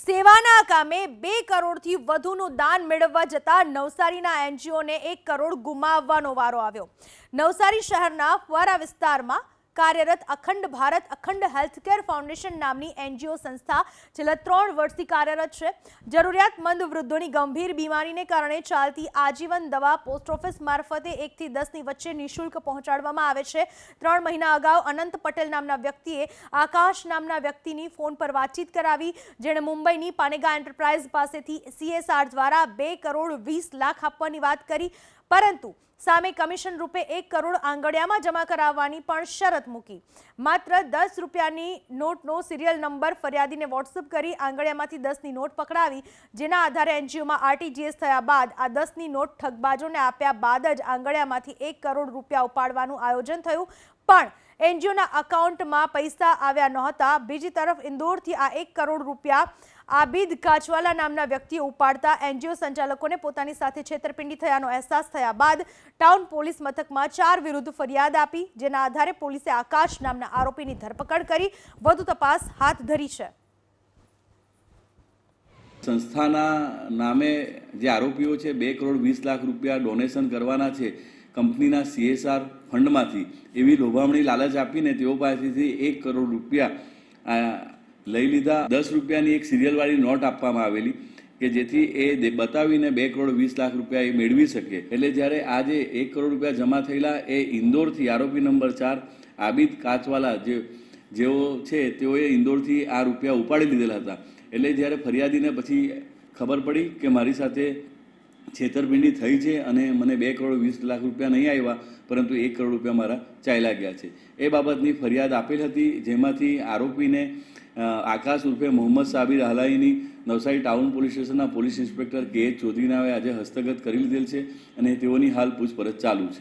સેવાના કામે બે કરોડથી વધુનું દાન મેળવવા જતા નવસારીના એનજીઓને એક કરોડ ગુમાવવાનો વારો આવ્યો. નવસારી શહેરના ફુવારા વિસ્તારમાં કાર્યરત અખંડ ભારત અખંડ હેલ્થકેર ફાઉન્ડેશન નામની એનજીઓ સંસ્થા છેલ્લા ત્રણ વર્ષથી કાર્યરત છે. જરૂરિયાતમંદ વૃદ્ધોની ગંભીર બીમારીને કારણે ચાલતી આજીવન દવા પોસ્ટ ઓફિસ મારફતે એકથી દસની વચ્ચે નિઃશુલ્ક પહોંચાડવામાં આવે છે. ત્રણ મહિના અગાઉ અનંત પટેલ નામના વ્યક્તિએ આકાશ નામના વ્યક્તિની ફોન પર વાતચીત કરાવી. જેણે મુંબઈની પાનેગા એન્ટરપ્રાઇઝ પાસેથી સીએસઆર દ્વારા બે કરોડ વીસ લાખ આપવાની વાત કરી. પરંતુ સામે કમિશન રૂપે એક કરોડ આંગડિયામાં જમા કરાવવાની પણ શરત મૂકી. માત્ર દસ રૂપિયાની નોટનો સિરિયલ નંબર ફરિયાદીને વોટ્સઅપ કરી આંગડિયામાંથી દસની નોટ પકડાવી, જેના આધારે એનજીઓમાં આરટીજીએસ થયા બાદ આ દસની નોટ ઠગબાજોને આપ્યા બાદ જ આંગડિયામાંથી એક કરોડ રૂપિયા ઉપાડવાનું આયોજન થયું. પણ એનજીઓના અકાઉન્ટમાં પૈસા આવ્યા નહોતા. બીજી તરફ ઇન્દોરથી આ એક કરોડ રૂપિયા આબિદ કાચવાલા નામના વ્યક્તિએ ઉપાડતા એનજીઓ સંચાલકોને પોતાની સાથે છેતરપિંડી થયાનો અહેસાસ થયા બાદ ટાઉન પોલીસ મથકમાં ચાર વિરુદ્ધ ફરિયાદ આપી, જેના આધારે પોલીસે આકાશ નામના આરોપીની ધરપકડ કરી, વધુ તપાસ હાથ ધરી છે. સંસ્થાના નામે જે આરોપીઓ છે, બે કરોડ વીસ લાખ રૂપિયા ડોનેશન કરવાના છે કંપનીના સીએસઆર ફંડમાંથી, એવી લોભામણી લાલચ આપીને તેઓ પાસેથી એક કરોડ રૂપિયા લઈ લીધા. દસ રૂપિયાની એક સિરિયલવાળી નોટ આપવામાં આવેલી કે જેથી એ બતાવીને બે કરોડ વીસ લાખ રૂપિયા એ મેળવી શકે. એટલે જ્યારે આજે એક કરોડ રૂપિયા જમા થયેલા, એ ઇન્દોરથી આરોપી નંબર ચાર આબિદ કાચવાલા જે, જેઓ છે, તેઓએ ઇન્દોરથી આ રૂપિયા ઉપાડી લીધેલા હતા. એટલે જ્યારે ફરિયાદીને પછી ખબર પડી કે મારી સાથે છેતરપિંડી થઈ છે અને મને બે કરોડ વીસ લાખ રૂપિયા નહીં આવ્યા, પરંતુ એક કરોડ રૂપિયા મારા ચાલ્યા ગયા છે. એ બાબતની ફરિયાદ આપેલ હતી, જેમાંથી આરોપીને આકાશ ઉર્ફે મોહમ્મદ સાબિર હલાઈની નવસારી ટાઉન પોલીસ સ્ટેશનના પોલીસ ઇન્સ્પેક્ટર કે એચ ચૌધરીનાએ આજે હસ્તગત કરી લીધેલ છે અને તેઓની હાલ પૂછપરછ ચાલુ છે.